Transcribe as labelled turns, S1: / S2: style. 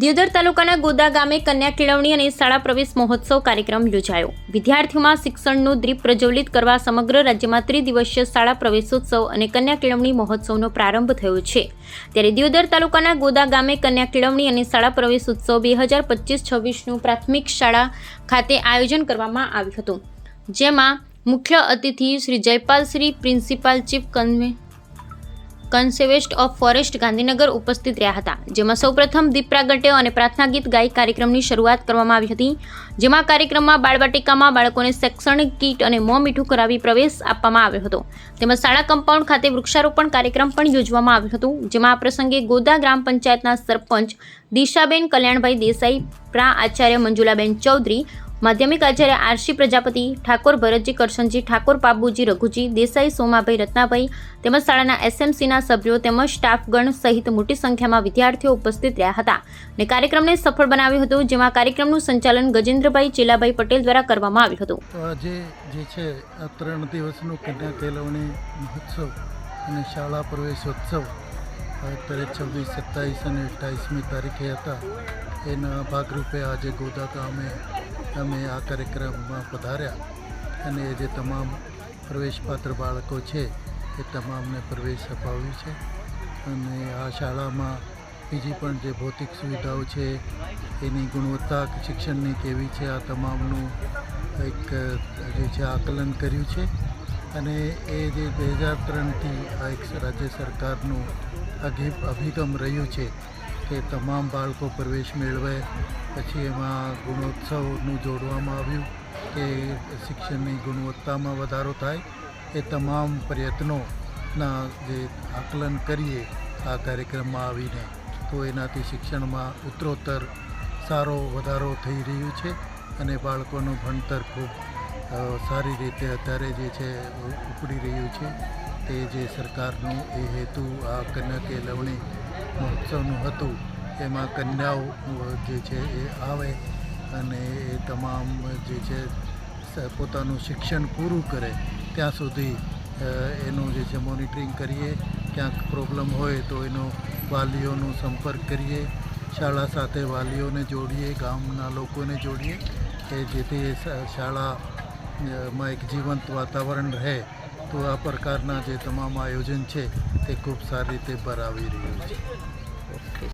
S1: દિયોદર તાલુકાના ગોદા ગામે કન્યા કેળવણી અને શાળા પ્રવેશ મહોત્સવ કાર્યક્રમ યોજાયો. વિદ્યાર્થીઓમાં શિક્ષણનું દ્રીપ પ્રજ્વલિત કરવા સમગ્ર રાજ્યમાં ત્રિદિવસીય શાળા પ્રવેશોત્સવ અને કન્યા કેળવણી મહોત્સવનો પ્રારંભ થયો છે. ત્યારે દિયોદર તાલુકાના ગોદા ગામે કન્યા કેળવણી અને શાળા પ્રવેશ ઉત્સવ બે હજાર પચીસ છવ્વીસનું પ્રાથમિક શાળા ખાતે આયોજન કરવામાં આવ્યું હતું. જેમાં મુખ્ય અતિથિ શ્રી જયપાલ શ્રી, પ્રિન્સિપાલ ચીફ કન્વે કન્સેવેસ્ટ ઓફ ફોરેસ્ટ ગાંધીનગર ઉપસ્થિત રહ્યા હતા, જેમાં સૌપ્રથમ દીપ પ્રાગટ્ય અને પ્રાર્થના ગીત ગાઈ કાર્યક્રમની શરૂઆત કરવામાં આવી હતી, જેમાં કાર્યક્રમમાં બાળવાટિકામાં બાળકોને શૈક્ષણિક કીટ અને મોં મીઠું કરાવી પ્રવેશ આપવામાં આવ્યો હતો. તેમજ શાળા કમ્પાઉન્ડ ખાતે વૃક્ષારોપણ કાર્યક્રમ પણ યોજવામાં આવ્યું હતું, જેમાં આ પ્રસંગે ગોદા ગ્રામ પંચાયતના સરપંચ દિશાબેન કલ્યાણભાઈ દેસાઈ, પ્રા આચાર્ય મંજુલાબેન ચૌધરી માધ્યમિક આચાર્ય આરસી પ્રજાપતિ, ઠાકોર ભરતજી કરશનજી, ઠાકોર પાબુજી રઘુજી, દેસાઈ સોમાભાઈ રત્નાભાઈ તેમજ શાળાના એસએમસીના સભ્યો તેમજ સ્ટાફગણ સહિત મોટી સંખ્યામાં વિદ્યાર્થીઓ ઉપસ્થિત રહ્યા હતા અને કાર્યક્રમને સફળ બનાવ્યું હતું, જેમાં કાર્યક્રમનું સંચાલન ગજેન્દ્રભાઈ ચેલાભાઈ પટેલ દ્વારા કરવામાં આવ્યું હતું.
S2: આજે જે છે ત્રણ દિવસનું કન્યા કેળવણી મહોત્સવ અને શાળા પ્રવેશોત્સવ અત્યારે છવ્વીસ, સત્તાવીસ અને અઠ્ઠાવીસમી તારીખે હતા. એના ભાગરૂપે આજે ગોદા ગામે અમે આ કાર્યક્રમમાં પધાર્યા અને જે તમામ પ્રવેશપાત્ર બાળકો છે, એ તમામને પ્રવેશ અપાવ્યું છે. અને આ શાળામાં બીજી પણ જે ભૌતિક સુવિધાઓ છે, એની ગુણવત્તા, શિક્ષણની કેવી છે, આ તમામનું એક, જે છે, આકલન કર્યું છે. અને એ જે બે હજાર ત્રણથી આ એક રાજ્ય સરકારનું અભિ- અભિગમ રહ્યું છે કે તમામ બાળકો પ્રવેશ મેળવે. પછી એમાં ગુણોત્સવનું જોડવામાં આવ્યું કે શિક્ષણની ગુણવત્તામાં વધારો થાય. એ તમામ પ્રયત્નોના જે આકલન કરીએ આ કાર્યક્રમમાં આવીને, તો એનાથી શિક્ષણમાં ઉત્તરોત્તર સારો વધારો થઈ રહ્યું છે અને બાળકોનું ભણતર ખૂબ સારી રીતે અત્યારે જે છે ઉપડી રહ્યું છે. તે જે સરકારનો એ હેતુ, આ કન્યા કેળવણી મહોત્સવનું હતું. એમાં કન્યાઓ જે છે એ આવે અને એ તમામ જે છે પોતાનું શિક્ષણ પૂરું કરે. ત્યાં સુધી એનું જે છે મોનિટરિંગ કરીએ. ક્યાંક પ્રોબ્લેમ હોય તો એનો વાલીઓનો સંપર્ક કરીએ. શાળા સાથે વાલીઓને જોડીએ ગામના લોકોને જોડીએ કે જેથી એ શ- શાળા અ, માં એક જીવંત વાતાવરણ રહે. તો આ પ્રકારના જે તમામ આયોજન છે તે ખૂબ સારી રીતે ભરાવી રહ્યું છે.